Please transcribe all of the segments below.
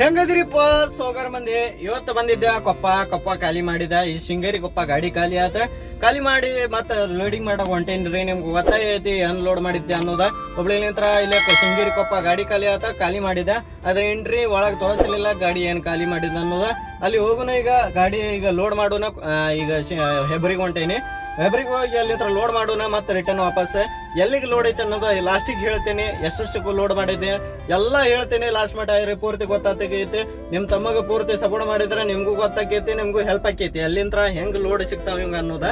ಹೆಂಗದಿರಿಪ್ಪ? ಸೋಗರ್ ಮಂದಿ. ಇವತ್ತು ಬಂದಿದ್ದೆ ಕೊಪ್ಪ. ಕೊಪ್ಪ ಖಾಲಿ ಮಾಡಿದ. ಈ ಶೃಂಗೇರಿ ಕೊಪ್ಪ ಗಾಡಿ ಖಾಲಿ ಆತ. ಖಾಲಿ ಮಾಡಿ ಮತ್ತ ಲೋಡಿಂಗ್ ಮಾಡಕ್ ಹೊಂಟೇನ್ರಿ ನಿಮ್ಗೆ ಗೊತ್ತಾಗೈತಿ ಅನ್ಲೋಡ್ ಮಾಡಿದ್ದೆ ಅನ್ನೋದ. ಹುಬ್ಳಿಲಿಂತ್ರ ಇಲ್ಲ ಶೃಂಗೇರಿ ಕೊಪ್ಪ ಗಾಡಿ ಖಾಲಿ ಆತ, ಖಾಲಿ ಮಾಡಿದ. ಅದ್ರ ಏನ್ರಿ, ಒಳಗ್ ತೋರಿಸಲಿಲ್ಲ, ಗಾಡಿ ಏನ್ ಖಾಲಿ ಮಾಡಿದ ಅನ್ನೋದ. ಅಲ್ಲಿ ಹೋಗುನ ಈಗ, ಗಾಡಿ ಈಗ ಲೋಡ್ ಮಾಡೋಣ ಈಗ ಹೆಬ್ರಿಗೆ ಹೊಂಟೇನಿ. ಹೆಬ್ರಿಗೆ ಹೋಗಿ ಅಲ್ಲಿ ಲೋಡ್ ಮಾಡೋಣ ಮತ್ತೆ ರಿಟರ್ನ್ ವಾಪಸ್ ಎಲ್ಲಿಗೆ ಲೋಡ್ ಐತೆ ಅನ್ನೋದು ಲಾಸ್ಟಿಗೆ ಹೇಳ್ತೇನೆ. ಎಷ್ಟೆಷ್ಟಕ್ಕೂ ಲೋಡ್ ಮಾಡಿದ್ದೆ. ಎಲ್ಲ ಹೇಳ್ತೇನೆ ಲಾಸ್ಟ್ ಇರಿ ಪೂರ್ತಿ ಗೊತ್ತಾಗೈತಿ ನಿಮ್ಮ ತಮ್ಮಗ ಪೂರ್ತಿ ಸಪೋರ್ಟ್ ಮಾಡಿದ್ರೆ ನಿಮಗೂ ಗೊತ್ತಾಕೈತಿ ನಿಮಗೂ ಹೆಲ್ಪ್ ಆಕೈತಿ. ಅಲ್ಲಿಂದ ಹೆಂಗ್ ಲೋಡ್ ಸಿಗ್ತಾವ ಹಿಂಗೆ ಅನ್ನೋದ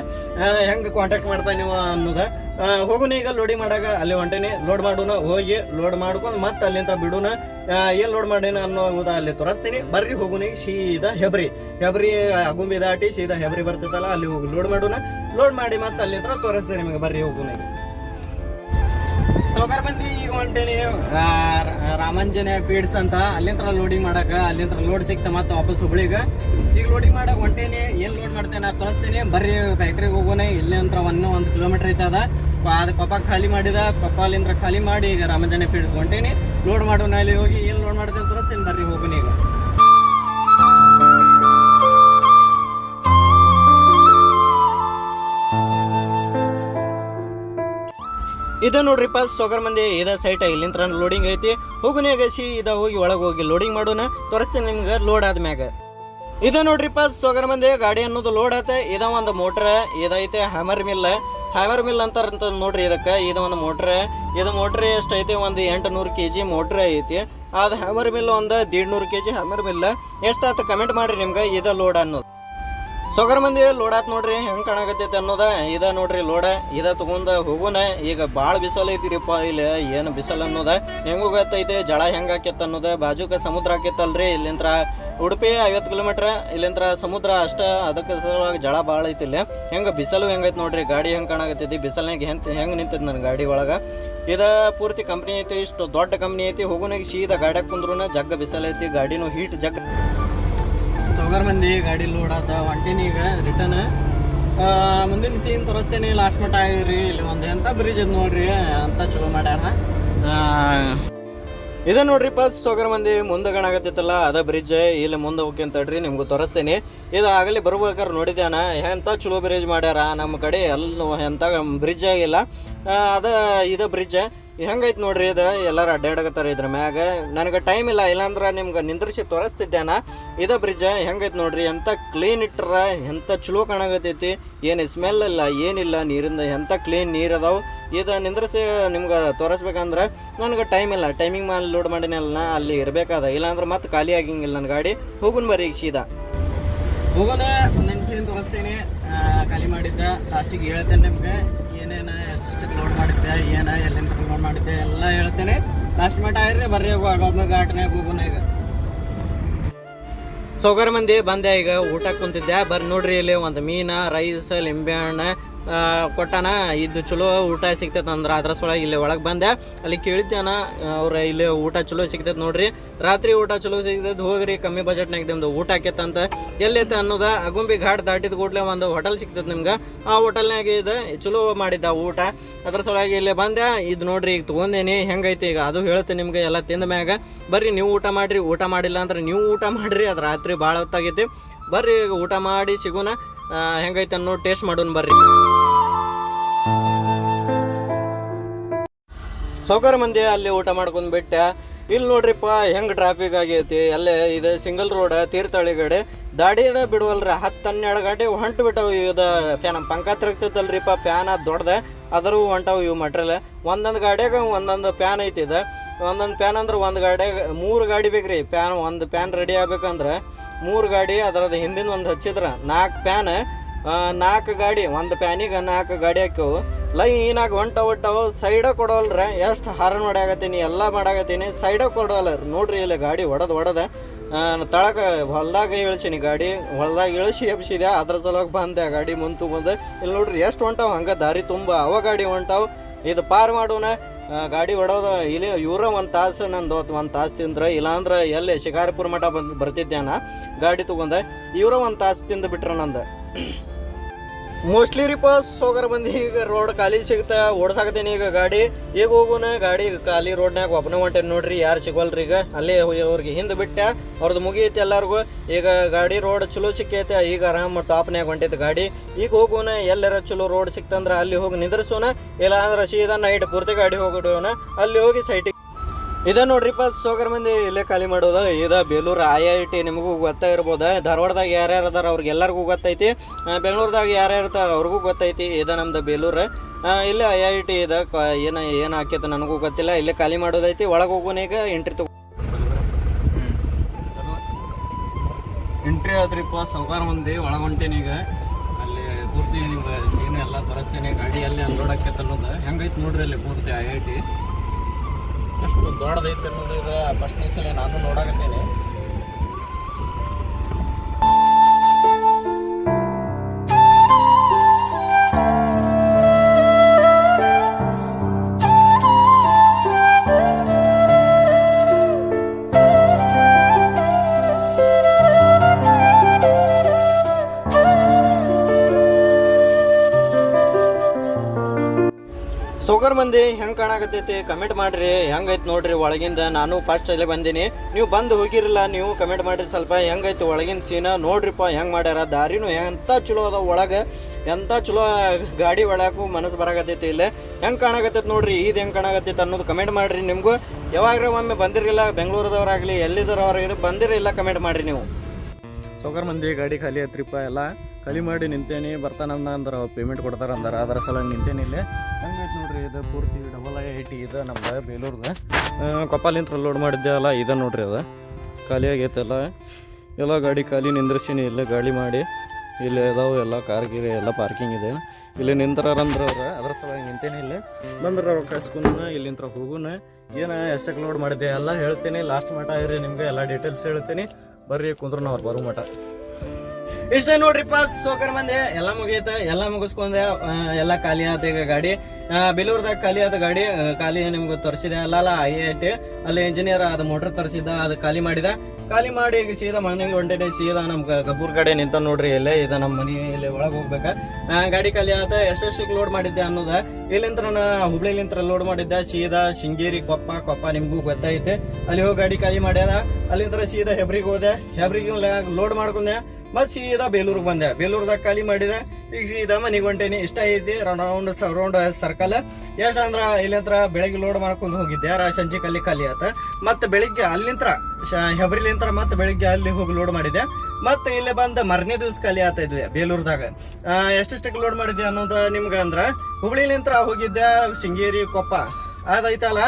ಹೆಂಗೆ ಕಾಂಟ್ಯಾಕ್ಟ್ ಮಾಡ್ತಾ ನೀವು ಅನ್ನೋದ. ಆ, ಹೋಗುನ ಈಗ ಲೋಡಿಂಗ್ ಮಾಡಾಗ ಅಲ್ಲಿ ಹೊಂಟೇನಿ. ಲೋಡ್ ಮಾಡೋಣ ಹೋಗಿ ಲೋಡ್ ಮಾಡ್ಕೊಂಡು ಮತ್ತೆ ಅಲ್ಲಿಂದ ಬಿಡೋಣ ಏನು ಲೋಡ್ ಮಾಡೇನ ಅನ್ನೋದ ಅಲ್ಲಿ ತೋರಿಸ್ತೀನಿ. ಬರ್ರಿ ಈಗ ಸೀದಾ ಹೆಬ್ರಿ ಹೆಬ್ರಿ ಅಗುಂಬಿ ದಾಟಿ ಸೀದಾ ಹೆಬ್ರಿ ಬರ್ತೈತಲ್ಲ ಅಲ್ಲಿ ಹೋಗಿ ಲೋಡ್ ಮಾಡೋಣ ಲೋಡ್ ಮಾಡಿ ಮತ್ತೆ ಅಲ್ಲಿಂದ ತೋರಿಸ್ತೀನಿ ನಿಮಗೆ. ಬರ್ರಿ ಈಗ. ಸೌಕರ್ ಬಂದಿ ಈಗ ಹೊಂಟೇನಿ. ಪೀಡ್ಸ್ ಅಂತ ಅಲ್ಲಿಂತ್ರ ಲೋಡಿಂಗ್ ಮಾಡಕ, ಅಲ್ಲಿಂತ್ರ ಲೋಡ್ ಸಿಕ್ತ ಮತ್ತೆ ವಾಪಸ್ ಹುಬ್ಳಿಗ. ಈಗ ಲೋಡಿಂಗ್ ಮಾಡಕ್ ಹೊಂಟೇನಿ. ಏನ್ ಲೋಡ್ ಮಾಡ್ತೇನೆ ತೋರಿಸ್ತೇನೆ. ಬರ್ರಿ ಫ್ಯಾಕ್ಟ್ರಿಗೆ ಹೋಗೋಣ. ಇಲ್ಲಿ ಅಂತ ಒಂದ್, ಒಂದು ಕಿಲೋಮೀಟರ್ ಐತದ ಅದು. ಕೊಪ್ಪ ಖಾಲಿ ಮಾಡಿದ. ಕೊಪ್ಪ ಅಲ್ಲಿಂದ್ರ ಖಾಲಿ ಮಾಡಿ ಈಗ ರಾಮಾಂಜನೇಯ ಪೀಡ್ಸ್ ಹೊಂಟೇನಿ. ಲೋಡ್ ಮಾಡೋಣ, ಅಲ್ಲಿ ಹೋಗಿ. ಏನ್ ಲೋಡ್ ಮಾಡ್ತೇನೆ ತೋರಿಸ್ತೇನೆ. ಬರ್ರಿ ಹೋಗೋಣ ಈಗ. ಇದು ನೋಡ್ರಿಪ್ಪ ಸೋಗರ್ ಮಂದಿ ಇದ ಸೈಟ್ ಇಲ್ಲಿಂದ ಲೋಡಿಂಗ್ ಐತಿ. ಹೋಗುನೇ ಗಸಿ ಇದ ಹೋಗಿ ಒಳಗೆ ಹೋಗಿ ಲೋಡಿಂಗ್ ಮಾಡೋಣ. ತೋರಿಸ್ತೀನಿ ನಿಮ್ಗೆ ಲೋಡ್ ಆದ್ಮ್ಯಾಗ. ಇದು ನೋಡ್ರಿಪ್ಪ ಸೋಗರ್ ಮಂದಿ ಗಾಡಿ ಅನ್ನೋದು ಲೋಡ್ ಆತ. ಇದ ಒಂದು ಮೋಟ್ರ್ ಇದೈತೆ ಹ್ಯಾಮರ್ ಮಿಲ್ ಹ್ಯಾಮರ್ ಮಿಲ್ ಅಂತಾರಂತ ನೋಡ್ರಿ ಇದಕ್ಕೆ. ಇದ ಒಂದು ಮೋಟ್ರ್ ಇದು ಮೋಟ್ರ್ ಎಷ್ಟೈತಿ ಒಂದು ಎಂಟು ನೂರು ಕೆ ಜಿ ಮೋಟ್ರ್ ಐತಿ. ಅದು ಹ್ಯಾಮರ್ ಮಿಲ್ ಒಂದು ನೂರು ಕೆ ಜಿ ಹ್ಯಾಮರ್ ಮಿಲ್ ಎಷ್ಟಾಯ್ತು ಕಮೆಂಟ್ ಮಾಡ್ರಿ ನಿಮ್ಗೆ. ಇದ ಲೋಡ್ ಅನ್ನೋದು. ಸೊಗರ್ ಮಂದಿ ಲೋಡಾತ್ ನೋಡ್ರಿ, ಹೆಂಗ್ ಕಾಣಕತ್ತೈತಿ ಅನ್ನೋದ ಇದ ನೋಡ್ರಿ ಲೋಡ. ಇದ ತಗೊಂಡ ಹೋಗುನ, ಈಗ ಬಾಳ ಬಿಸಲ್ ಐತಿರಿಪ್ಪ ಇಲ್ಲಿ, ಏನ್ ಬಿಸಲ್ ಅನ್ನೋದ. ಹೆಂಗೂ ಗೊತ್ತೈತಿ, ಜಳ ಹೆಂಗ್ ಆಕೈತೆ ಅನ್ನೋದ, ಬಾಜುಕ ಸಮುದ್ರ ಆಕೈತಲ್ರಿ, ಇಲ್ಲಿಂತ್ರ ಉಡುಪಿ ಐವತ್ತು ಕಿಲೋಮೀಟ್ರ್, ಇಲ್ಲಿಂತ್ರ ಸಮುದ್ರ ಅಷ್ಟ, ಅದಕ್ಕೆ ಸಲುವಾಗಿ ಜಳ ಭಾಳ ಐತಿ ಇಲ್ಲಿ. ಹೆಂಗೆ ಬಿಸಲು ಹೆಂಗೈತಿ ನೋಡ್ರಿ, ಗಾಡಿ ಹೆಂಗ್ ಕಾಣಕತ್ತೈತಿ ಬಿಸಲ್ನಾಗ ಹೆಂಗ್ ಹೆಂಗ್ ನಿಂತೈತಿ ನನ್ನ ಗಾಡಿ ಒಳಗೆ. ಇದ ಪೂರ್ತಿ ಕಂಪ್ನಿ ಐತಿ, ಇಷ್ಟು ದೊಡ್ಡ ಕಂಪ್ನಿ ಐತಿ, ಹೋಗುನಾಗ ಸೀದಾ ಗಾಡ್ಯಾಗ ಕುಂದ್ರೂ ಜಗ್ಗ ಬಿಸಲ್ ಐತಿ, ಗಾಡಿನೂ ಹೀಟ್ ಜಗ್ಗ ಸೌಗರ್ ಮಂದಿ ಗಾಡಿ ಲೋಡ್ ಆತ ಹೊಂಟೀನಿ ಈಗ ರಿಟರ್ನ್ ಮುಂದಿನ ಸೀನ್ ತೋರಿಸ್ತೇನೆ ಲಾಸ್ಟ್ ಮಟ್ಟ ಆಗಿರಿ ಇಲ್ಲಿ ಒಂದು ಎಂತ ಬ್ರಿಡ್ಜ್ ಇದ್ ನೋಡ್ರಿ ಅಂತ ಚಲೋ ಮಾಡ್ಯಾರ. ಆ, ನೋಡ್ರಿ ಪಸ್ ಸೌಗರ್ ಮಂದಿ ಮುಂದೆ ಕಾಣಾಗತ್ತಿತ್ತಲ್ಲ ಅದ ಬ್ರಿಡ್ಜ್ ಇಲ್ಲಿ ಮುಂದೆ ಹೋಗಿ ಹೇಳ್ರಿ ನಿಮ್ಗೆ ತೋರಿಸ್ತೇನೆ. ಇದು ಆಗಲಿ ಬರ್ಬೇಕಾದ್ರೆ ನೋಡಿದ್ಯಾನ ಎಂತ ಚಲೋ ಬ್ರಿಡ್ಜ್ ಮಾಡ್ಯಾರ ನಮ್ಮ ಕಡೆ ಎಲ್ಲ ಎಂತ ಬ್ರಿಡ್ಜ್ ಆಗಿಲ್ಲ. ಅದ ಇದು ಬ್ರಿಡ್ಜ್ ಹೆಂಗೈತಿ ನೋಡ್ರಿ ಇದು? ಎಲ್ಲರೂ ಅಡ್ಡಾಡಕತ್ತಾರ ಇದ್ರ ಮ್ಯಾಗ. ನನಗೆ ಟೈಮ್ ಇಲ್ಲ, ಇಲ್ಲಾಂದ್ರೆ ನಿಮ್ಗೆ ನಿಂದ್ರಿಸಿ ತೋರಿಸ್ತಿದ್ದೇನ? ಇದ ಬ್ರಿಡ್ಜ್ ಹೆಂಗೈತೆ ನೋಡ್ರಿ? ಎಂತ ಕ್ಲೀನ್ ಇಟ್ಟರ ಎಂತ ಚಲೋ ಕಾಣಕತ್ತೈತಿ? ಏನು ಸ್ಮೆಲ್ ಇಲ್ಲ, ಏನಿಲ್ಲ, ನೀರಿಂದ ಎಂತ ಕ್ಲೀನ್ ನೀರು ಅದಾವ? ಇದು ನಿಂದ್ರಿಸಿ ನಿಮ್ಗೆ ತೋರಿಸ್ಬೇಕಂದ್ರೆ ನನಗೆ ಟೈಮ್ ಇಲ್ಲ. ಟೈಮಿಂಗ್ ಮೇಲೆ ಲೋಡ್ ಮಾಡಿನಲ್ಲ ಅಲ್ಲಿ ಇರಬೇಕಾದ. ಇಲ್ಲಾಂದ್ರೆ ಮತ್ತೆ ಖಾಲಿ ಆಗಿಂಗಿಲ್ಲ ನನ್ನ ಗಾಡಿ. ಹೋಗುನ್ ಬರ್ರಿ ಈಗ ಸೀದಾ. ಹೋಗೋಣ ತೋರಿಸ್ತೇನೆ. ಖಾಲಿ ಮಾಡಿದ್ದ. ಲಾಸ್ಟಿಗೆ ಹೇಳ್ತೇನೆ ನಿಮ್ಗೆ. ಏನೇನು ಲೋಡ್ ಮಾಡಿದ್ದೆ, ಏನ, ಎಲ್ಲಿಂದ ಮಾಡಿದ್ದೆ ಎಲ್ಲ ಹೇಳ್ತೇನೆ. ಲಾಸ್ಟ್ ಮಟ್ಟ ಆಯ್ರಿ ಬರ್ರಿ ಹೋಗೋಣ ಘಾಟನೆ ಹೋಗೋಣ ಈಗ. ಸೌಕರ್ ಮಂದಿ ಬಂದೆ, ಈಗ ಊಟಕ್ಕೆ ಕುಂತಿದ್ದೆ. ಬರ್ರಿ ನೋಡ್ರಿ, ಇಲ್ಲಿ ಒಂದು ಮೀನ ರೈಸ್ ಲಿಂಬೆ ಹಣ್ಣು ಕೊಟ್ಟಾನ ಇದು ಚಲೋ ಊಟ ಸಿಗ್ತೈತೆ ಅಂದ್ರೆ ಅದ್ರ ಸೊಳಗೆ ಇಲ್ಲಿ ಒಳಗೆ ಬಂದೆ. ಅಲ್ಲಿ ಕೇಳಿದ್ದೇನ ಅವ್ರ ಇಲ್ಲಿ ಊಟ ಚಲೋ ಸಿಗ್ತೈತೆ ನೋಡ್ರಿ. ರಾತ್ರಿ ಊಟ ಚಲೋ ಸಿಗ್ತೈತೆ, ಹೋಗ್ರಿ, ಕಮ್ಮಿ ಬಜೆಟ್ನಾಗ ನಿಮ್ದು ಊಟ ಆಕೈತಂತ ಎಲ್ಲೈತೆ ಅನ್ನೋದ ಅಗುಂಬಿ ಘಾಟ್ ದಾಟಿದ ಕೂಡಲೇ ಒಂದು ಹೋಟೆಲ್ ಸಿಗ್ತೈತೆ ನಿಮ್ಗೆ. ಆ ಹೋಟೆಲ್ನಾಗ ಇದು ಚಲೋ ಮಾಡಿದ್ದ ಊಟ. ಅದ್ರ ಸೊಳಗೆ ಇಲ್ಲಿ ಬಂದೆ. ಇದು ನೋಡ್ರಿ, ಈಗ ತೊಗೊಂಡೇನಿ ಹೆಂಗೈತಿ ಈಗ ಅದು ಹೇಳ್ತೆ ನಿಮ್ಗೆ ಎಲ್ಲ ತಿಂದ ಮ್ಯಾಗ. ಬರ್ರಿ, ನೀವು ಊಟ ಮಾಡ್ರಿ, ಊಟ ಮಾಡಿಲ್ಲ ಅಂದ್ರೆ ನೀವು ಊಟ ಮಾಡ್ರಿ, ಅದು ರಾತ್ರಿ ಭಾಳ ಹೊತ್ತಾಗೈತಿ. ಬರ್ರಿ, ಈಗ ಊಟ ಮಾಡಿ ಸಿಗೋಣ. ಹೆಂಗೈತೆ ಅನ್ನೋ ಟೇಸ್ಟ್ ಮಾಡೋಣ ಬರ್ರಿ. ಸೌಕರ್ ಮಂದಿ ಅಲ್ಲಿ ಊಟ ಮಾಡ್ಕೊಂಡು ಬಿಟ್ಟೆ. ಇಲ್ಲಿ ನೋಡ್ರಿಪ್ಪ, ಹೆಂಗ್ ಟ್ರಾಫಿಕ್ ಆಗೈತಿ, ಅಲ್ಲೇ ಇದು ಸಿಂಗಲ್ ರೋಡ್ ತೀರ್ಥಹಳ್ಳಿ ಕಡೆ ದಾಡಿನ ಬಿಡುವಲ್ರಿ, ಹತ್ತು ಹನ್ನೆರಡು ಗಾಡಿ ಹೊಂಟು ಬಿಟ್ಟವು ಇದು ಫ್ಯಾನ್ ಪಂಕ ತಿರುಗ್ತೈತಲ್ರಿಪ್ಪ ಫ್ಯಾನ್ ಅದು ದೊಡ್ಡದ. ಅದರೂ ಹೊಂಟವು ಇವು ಮಟ್ರಿಯಲ್ ಒಂದೊಂದು ಗಾಡಿಯಾಗ ಒಂದೊಂದು ಫ್ಯಾನ್ ಐತಿ ಇದು. ಒಂದೊಂದು ಫ್ಯಾನ್ ಅಂದ್ರೆ ಒಂದು ಗಾಡಿಯಾಗ ಮೂರು ಗಾಡಿ ಬೇಕ್ರಿ. ಫ್ಯಾನ್ ಒಂದು ಫ್ಯಾನ್ ರೆಡಿ ಆಗ್ಬೇಕಂದ್ರೆ. ಮೂರು ಗಾಡಿ ಅದರದ ಹಿಂದಿನ ಒಂದು ಹಚ್ಚಿದ್ರ. ನಾಲ್ಕು ಪ್ಯಾನ್ ನಾಲ್ಕು ಗಾಡಿ, ಒಂದು ಪ್ಯಾನಿಗೆ ನಾಲ್ಕು ಗಾಡಿ ಹಾಕ್ಯವು ಲೈನಾಗಿ ಹೊಂಟ ಹೊಟ್ಟವು ಸೈಡ ಕೊಡೋಲ್ರೆ ಎಷ್ಟು ಹಾರನ್ ಹೊಡ್ಯಾಕತ್ತೀನಿ ಎಲ್ಲ ಮಾಡಾಕತ್ತೀನಿ, ಸೈಡ ಕೊಡೋಲ್ಲ ನೋಡ್ರಿ ಇಲ್ಲಿ ಗಾಡಿ ಹೊಡೆದು ಹೊಡೆದ ತಳಕ ಹೊಲ್ದಾಗ ಇಳಿಸೀನಿ ಗಾಡಿ, ಹೊಲ್ದಾಗ ಇಳಿಸಿ ಎಬ್ಸಿದೆ, ಅದ್ರ ಸಲುವಾಗಿ ಬಂದೆ ಗಾಡಿ ಮುಂತು ಬಂದು ಇಲ್ಲಿ ನೋಡ್ರಿ ಎಷ್ಟು ಹೊಂಟಾವ, ಹಂಗೆ ದಾರಿ ತುಂಬ. ಅವ ಗಾಡಿ ಹೊಂಟಾವು, ಇದು ಪಾರ್ ಮಾಡೋಣ ಗಾಡಿ ಹೊಡೋದು ಇಲ್ಲಿ ಇವ್ರ ಒಂದು ತಾಸು, ನಂದು ಒಂದು ತಾಸು ತಿಂದ್ರೆ. ಇಲ್ಲಾಂದ್ರೆ ಎಲ್ಲಿ ಶಿಕಾರಿಪುರ ಮಠ ಬಂದು ಬರ್ತಿದ್ದೆ ನಾ, ಗಾಡಿ ತೊಗೊಂಡೆ. ಇವರ ಒಂದು ತಾಸು ತಿಂದು ಬಿಟ್ರ ನಂದು. ಮೋಸ್ಟ್ಲಿ ರೀಪ ಹೋಗರ ಬಂದು, ಈಗ ರೋಡ್ ಖಾಲಿ ಸಿಗ್ತಾ, ಓಡ್ಸಾಕತ್ತೀನಿ, ಈಗ ಗಾಡಿ. ಈಗ ಹೋಗುನ, ಗಾಡಿ ಖಾಲಿ ರೋಡ್ನಾಗ ಒಬ್ಬನ ಹೊಂಟೇನಿ ನೋಡ್ರಿ, ಯಾರು ಸಿಗೋಲ್ರಿ ಈಗ? ಅಲ್ಲೇ ಅವ್ರಿಗೆ ಹಿಂದೆ ಬಿಟ್ಟೆ ಅವ್ರದ್ದು ಮುಗಿಯೈತಿ ಎಲ್ಲರಿಗೂ. ಈಗ ಗಾಡಿ ರೋಡ್ ಚಲೋ ಸಿಕ್ಕೈತೆ, ಈಗ ಆರಾಮ್ ಟಾಪ್ನಾಗ ಹೊಂಟೈತೆ ಗಾಡಿ. ಈಗ ಹೋಗೋಣ ಎಲ್ಲರ ಚಲೋ ರೋಡ್ ಸಿಕ್ತಂದ್ರೆ ಅಲ್ಲಿ ಹೋಗಿ ನಿಂದ್ರಸೋಣ ಇಲ್ಲ ಅಂದ್ರೆ ಸೀದಾ ನೈಟ್ ಪೂರ್ತಿ ಗಾಡಿ ಹೋಗಿಡೋಣ ಅಲ್ಲಿ ಹೋಗಿ ಸೈಟಿಗೆ ಇದ ನೋಡ್ರಿಪ್ಪ ಸೋಗರ್ ಮಂದಿ ಇಲ್ಲೇ ಖಾಲಿ ಮಾಡೋದ. ಇದ ಬೇಲೂರು ಐ ಐ ಟಿ ನಿಮಗೂ ಗೊತ್ತಾ ಇರ್ಬೋದ. ಧಾರವಾಡದಾಗ ಯಾರ್ಯಾರು ಅದಾರ ಅವ್ರಿಗೆಲ್ಲರಿಗೂ ಗೊತ್ತೈತಿ. ಬೆಂಗಳೂರದಾಗ ಯಾರ್ಯಾರು ಇರ್ತಾರ ಅವ್ರಿಗೂ ಗೊತ್ತೈತಿ. ಇದ ನಮ್ದು ಬೇಲೂರು. ಇಲ್ಲೇ ಐ ಐ ಟಿ ಇದೆ. ಏನ, ಏನು ಹಾಕೈತೆ ನನಗೂ ಗೊತ್ತಿಲ್ಲ. ಇಲ್ಲೇ ಖಾಲಿ ಮಾಡೋದೈತಿ. ಒಳಗೆ ಹೋಗೋನೀಗ ಎಂಟ್ರಿ ತಗೋ ಎಂಟ್ರಿ ಆದ್ರಿಪ್ಪ ಸೌಕಾರ ಮಂದಿ ಒಳಗೆ ಈಗ. ಅಲ್ಲಿ ಪೂರ್ತಿ ನಿಮ್ಗೆ ಸೀನ್ ಎಲ್ಲ ತೋರಿಸ್ತೇನೆ. ಗಾಡಿ ಅಲ್ಲಿ ಅನ್ಲೋಡ್ ಆಕೈತೆ ಅನ್ನೋದು. ಹೆಂಗೈತೆ ನೋಡ್ರಿ ಅಲ್ಲಿ ಪೂರ್ತಿ ಐ ಐ ಟಿ? ಎಷ್ಟು ದೊಡ್ಡದೈತೆ ಅನ್ನೋದು ಇದು. ಫಸ್ಟ್ ನಾನು ನೋಡಾಕತ್ತೇನೆ. ಸೋಗರ್ ಮಂದಿ ಹೆಂಗೆ ಕಾಣಾಕತ್ತೈತಿ? ಕಮೆಂಟ್ ಮಾಡ್ರಿ. ಹೆಂಗೈತೆ ನೋಡ್ರಿ ಒಳಗಿಂದ? ನಾನು ಫಸ್ಟ್ ಅಲ್ಲೇ ಬಂದೀನಿ. ನೀವು ಬಂದು ಹೋಗಿರಲ್ಲ, ನೀವು ಕಮೆಂಟ್ ಮಾಡ್ರಿ ಸ್ವಲ್ಪ ಹೆಂಗೈತಿ ಒಳಗಿನ ಸೀನ ನೋಡ್ರಿಪ್ಪ ಹೆಂಗೆ ಮಾಡ್ಯಾರ? ದಾರಿನೂ ಎಂತ ಚಲೋ ಅದ ಒಳಗೆ? ಎಂತ ಚಲೋ ಗಾಡಿ ಒಳಗೂ ಮನಸ್ಸು ಬರಾಕತ್ತೈತಿ ಇಲ್ಲ? ಹೆಂಗೆ ಕಾಣಾಕತ್ತೈತಿ ನೋಡ್ರಿ? ಇದು ಹೆಂಗೆ ಕಾಣಾಕತ್ತೈತಿ ಅನ್ನೋದು ಕಮೆಂಟ್ ಮಾಡ್ರಿ ನಿಮ್ಗೂ. ಯಾವಾಗ್ರ ಒಮ್ಮೆ ಬಂದಿರಲಿಲ್ಲ, ಬೆಂಗಳೂರದವರಾಗ್ಲಿ, ಎಲ್ಲಿದ್ದವ್ರಾಗಲಿ ಬಂದಿರಲಿಲ್ಲ ಕಮೆಂಟ್ ಮಾಡ್ರಿ ನೀವು. ಸೋಗರ್ ಮಂದಿ ಗಾಡಿ ಖಾಲಿ ಆಯ್ತ್ರಿಪ್ಪ ಎಲ್ಲ. ಖಾಲಿ ಮಾಡಿ ನಿಂತೇನಿ, ಬರ್ತಾನಂದ ಅಂದ್ರೆ ಪೇಮೆಂಟ್ ಕೊಡ್ತಾರ ಅಂದ್ರೆ. ಅದರ ಸಲ ನಿಂತೇನಿ ಇಲ್ಲೇ. ನೋಡ್ರಿ, ಇದು ಪೂರ್ತಿ ಡಬಲ್ ಐ ಐ ಟಿ ಇದೆ ನಮ್ದು ಬೇಲೂರ್ದು. ಕೊಪ್ಪಲಿಂತ್ರ ಲೋಡ್ ಮಾಡಿದ್ದೆ ಅಲ್ಲ ಇದೆ ನೋಡ್ರಿ ಅದು. ಖಾಲಿ ಆಗೈತಲ್ಲ. ಎಲ್ಲ ಗಾಡಿ ಖಾಲಿ ನಿಂದ್ರಿಸೀನಿ, ಇಲ್ಲೇ ಗಾಡಿ ಮಾಡಿ. ಇಲ್ಲಿ ಇದಾವೆ ಎಲ್ಲ ಕಾರ್ ಗೀರ್, ಎಲ್ಲ ಪಾರ್ಕಿಂಗ್ ಇದೆ. ಇಲ್ಲಿ ನಿಂತಾರಂದ್ರೆ ಅವ್ರು, ಅದ್ರ ಸಲುವಾಗಿ ನಿಂತೇನೆ ಇಲ್ಲಿ. ಬಂದ್ರೆ ಅವ್ರು ಕಳ್ಸ್ಕೊಂಡ ಇಲ್ಲಿಂತ್ರ ಹೋಗುನ. ಏನು ಎಷ್ಟಕ್ಕೆ ಲೋಡ್ ಮಾಡಿದೆ, ಎಲ್ಲ ಹೇಳ್ತೀನಿ. ಲಾಸ್ಟ್ ಮಟ ಇರಿ, ನಿಮಗೆ ಎಲ್ಲ ಡೀಟೇಲ್ಸ್ ಹೇಳ್ತೀನಿ. ಬರ್ರಿ ಕುಂದ್ರು ಅವ್ರು ಬರು ಮಟ ಇಷ್ಟೇ ನೋಡ್ರಿಪ್ಪ, ಸೋಕರ್ ಮಂದಿ. ಎಲ್ಲ ಮುಗಿಯುತ್ತೆ ಎಲ್ಲ ಮುಗಿಸ್ಕೊಂಡೆ. ಎಲ್ಲ ಖಾಲಿ ಆತ ಈಗ ಗಾಡಿ. ಬೇಲೂರ್ದಾಗ ಖಾಲಿ ಆದ ಗಾಡಿ ಖಾಲಿ ನಿಮ್ಗೆ ತರಿಸಿದೆ. ಅಲ್ಲ ಅಲ್ಲ ಐ ಐ ಟಿ, ಅಲ್ಲಿ ಇಂಜಿನಿಯರ್ ಅದು ಮೋಟರ್ ತರಿಸಿದ ಅದು ಖಾಲಿ ಮಾಡಿದ. ಖಾಲಿ ಮಾಡಿ ಈಗ ಸೀದಾ ಮನೆಗೆ ಹೊಂಟೇನೆ ಸೀದಾ ನಮ್ ಗಬ್ಬೂರ್ ಕಡೆ ನಿಂತ ನೋಡ್ರಿ, ಇಲ್ಲೇ ಇದು ನಮ್ಮ ಮನೆ, ಇಲ್ಲಿ ಒಳಗೆ ಹೋಗ್ಬೇಕ. ಗಾಡಿ ಖಾಲಿ ಆದ ಎಷ್ಟೆಷ್ಟಕ್ಕೆ ಲೋಡ್ ಮಾಡಿದ್ದೆ ಅನ್ನೋದ ಇಲ್ಲಿಂತ್ರ ನಾ ಹುಬ್ಳಿಲಿಂತ್ರ ಲೋಡ್ ಮಾಡಿದ್ದೆ. ಸೀದಾ ಶೃಂಗೇರಿ, ಕೊಪ್ಪ ಕೊಪ್ಪ ನಿಮ್ಗೂ ಗೊತ್ತೈತೆ ಅಲ್ಲಿ ಹೋಗಿ ಗಾಡಿ ಖಾಲಿ ಮಾಡ್ಯಾರ ಅಲ್ಲಿಂತ್ರ ಸೀದಾ ಹೆಬ್ರಿಗೆ ಹೋದೆ. ಹೆಬ್ರಿಗೆ ಲೋಡ್ ಮಾಡ್ಕೊಂಡೆ. ಮತ್ ಸೀದಾ ಬೇಲೂರಿಗೆ ಬಂದೆ. ಬೇಲೂರ್ದಾಗ ಖಾಲಿ ಮಾಡಿದೆ. ಈಗ ಸೀದಾ ಮನೆಗೆ ಹೊಂಟೇನಿ. ಇಷ್ಟ ಐತಿ. ರೌಂಡ್ ರೌಂಡ್ ಸರ್ಕಲ್ ಎಷ್ಟ ಅಂದ್ರ ಇಲ್ಲಿಂತ್ರ ಬೆಳಗ್ಗೆ ಲೋಡ್ ಮಾಡ್ಕೊಂಡು ಹೋಗಿದ್ದೆ. ರಾ ಸಂಜೆ ಕಲ್ಲಿ ಖಾಲಿ ಆತ. ಮತ್ತೆ ಬೆಳಿಗ್ಗೆ ಅಲ್ಲಿಂತ್ರ ಹೆಬ್ರಿಲಿಂತ್ರ ಮತ್ತೆ ಬೆಳಿಗ್ಗೆ ಅಲ್ಲಿ ಹೋಗಿ ಲೋಡ್ ಮಾಡಿದೆ. ಮತ್ತೆ ಇಲ್ಲಿ ಬಂದ ಮರನೇ ದಿವಸ ಖಾಲಿ ಆತ ಇದ್ವಿ ಬೇಲೂರ್ದಾಗ. ಎಷ್ಟೆಷ್ಟಕ್ಕೆ ಲೋಡ್ ಮಾಡಿದ್ದೆ ಅನ್ನೋದು ನಿಮ್ಗೆ ಅಂದ್ರ, ಹುಬ್ಳಿಲಿಂತ್ರ ಹೋಗಿದ್ದೆ ಶೃಂಗೇರಿ ಕೊಪ್ಪ. ಅದೈತಲ್ಲ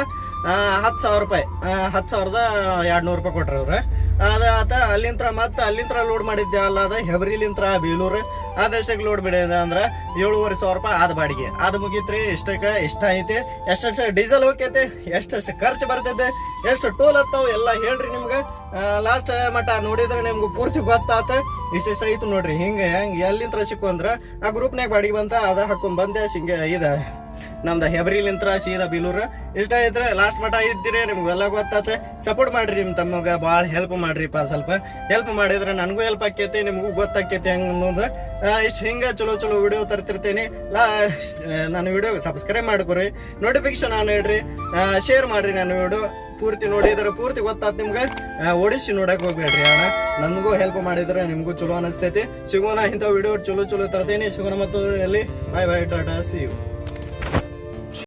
ಹತ್ತು ಸಾವಿರ ರೂಪಾಯಿ. ಹತ್ತು ಸಾವಿರದ ಎರಡು ನೂರು ರೂಪಾಯಿ ಕೊಟ್ರಿ ಅವ್ರು. ಅದ ಆತ ಅಲ್ಲಿಂತ್ರ ಮತ್ತೆ ಅಲ್ಲಿಂತ್ರ ಲೋಡ್ ಮಾಡಿದ್ದೆ ಅಲ್ಲ, ಅದ ಹೆಬ್ರಿಲಿಂತ್ರ ಬೇಲೂರು. ಅದಷ್ಟಕ್ಕೆ ಲೋಡ್ ಬಿಡಿದೆ ಅಂದ್ರೆ ಏಳುವರೆ ಸಾವಿರ ರೂಪಾಯಿ ಆದ ಬಾಡಿಗೆ. ಅದು ಮುಗೀತ್ರಿ, ಇಷ್ಟಕ್ಕೆ ಇಷ್ಟ ಐತಿ. ಎಷ್ಟೆಷ್ಟು ಡೀಸೆಲ್ ಹೋಗ್ತೈತೆ ಎಷ್ಟೆಷ್ಟು ಖರ್ಚು ಬರ್ತೈತೆ, ಎಷ್ಟು ಟೋಲ್ ಹತ್ತಾವ ಎಲ್ಲ ಹೇಳ್ರಿ ನಿಮ್ಗೆ. ಲಾಸ್ಟ್ ಮಟ್ಟ ನೋಡಿದ್ರೆ ನಿಮ್ಗೆ ಪೂರ್ತಿ ಗೊತ್ತಾತ. ಇಷ್ಟಿಷ್ಟ ಐತು ನೋಡ್ರಿ, ಹಿಂಗೆ ಹೆಂಗೆ ಎಲ್ಲಿಂತ್ರ ಸಿಕ್ಕು ಅಂದ್ರೆ ಆ ಗ್ರೂಪ್ನಾಗ ಬಾಡಿಗೆ ಬಂತ, ಅದ ಹಾಕೊಂಡ್ ಬಂದೆ, ಹಿಂಗೆ ಇದ. ನಮ್ದು ಹೆಬ್ರಿಲಿಂತ್ರ ಸೀದಾ ಬೀಲೂರು. ಇಷ್ಟ ಇದ್ರೆ ಲಾಸ್ಟ್ ಮಟ ಇದ್ದೀರಿ, ನಿಮ್ಗೆಲ್ಲ ಗೊತ್ತಾತೆ. ಸಪೋರ್ಟ್ ಮಾಡ್ರಿ ನಿಮ್ಮ ತಮ್ಮಗ ಭಾಳ ಹೆಲ್ಪ್ ಮಾಡ್ರಿಪ್ಪ ಸ್ವಲ್ಪ. ಹೆಲ್ಪ್ ಮಾಡಿದ್ರೆ ನನಗೂ ಹೆಲ್ಪ್ ಆಕೈತಿ ನಿಮಗೂ ಗೊತ್ತಾಕೈತಿ ಹಂಗ ಅನ್ನೋದು. ಇಷ್ಟು ಹಿಂಗ ಚಲೋ ಚಲೋ ವಿಡಿಯೋ ತರ್ತಿರ್ತೀನಿ. ಲಾ ನನ್ನ ವಿಡಿಯೋ ಸಬ್ಸ್ಕ್ರೈಬ್ ಮಾಡ್ಕೊರಿ. ನೋಟಿಫಿಕೇಶನ್ ಆನ್ ಇಡ್ರಿ. ಶೇರ್ ಮಾಡ್ರಿ ನನ್ನ ವಿಡಿಯೋ ಪೂರ್ತಿ ನೋಡಿದ್ರೆ ಪೂರ್ತಿ ಗೊತ್ತಾತ್ ನಿಮ್ಗೆ. ಓಡಿಸಿ ನೋಡಕ್ ಹೋಗ್ಬೇಡ್ರಿ ಅಣ್ಣ. ನನಗೂ ಹೆಲ್ಪ್ ಮಾಡಿದ್ರೆ ನಿಮಗೂ ಚಲೋ ಅನಿಸ್ತೈತಿ. ಸಿಗೋಣ ಇಂಥ ವಿಡಿಯೋ ಚಲೋ ಚಲೋ ತರ್ತೀನಿ. ಸಿಗೋಣ ಮತ್ತು bye bye tata see you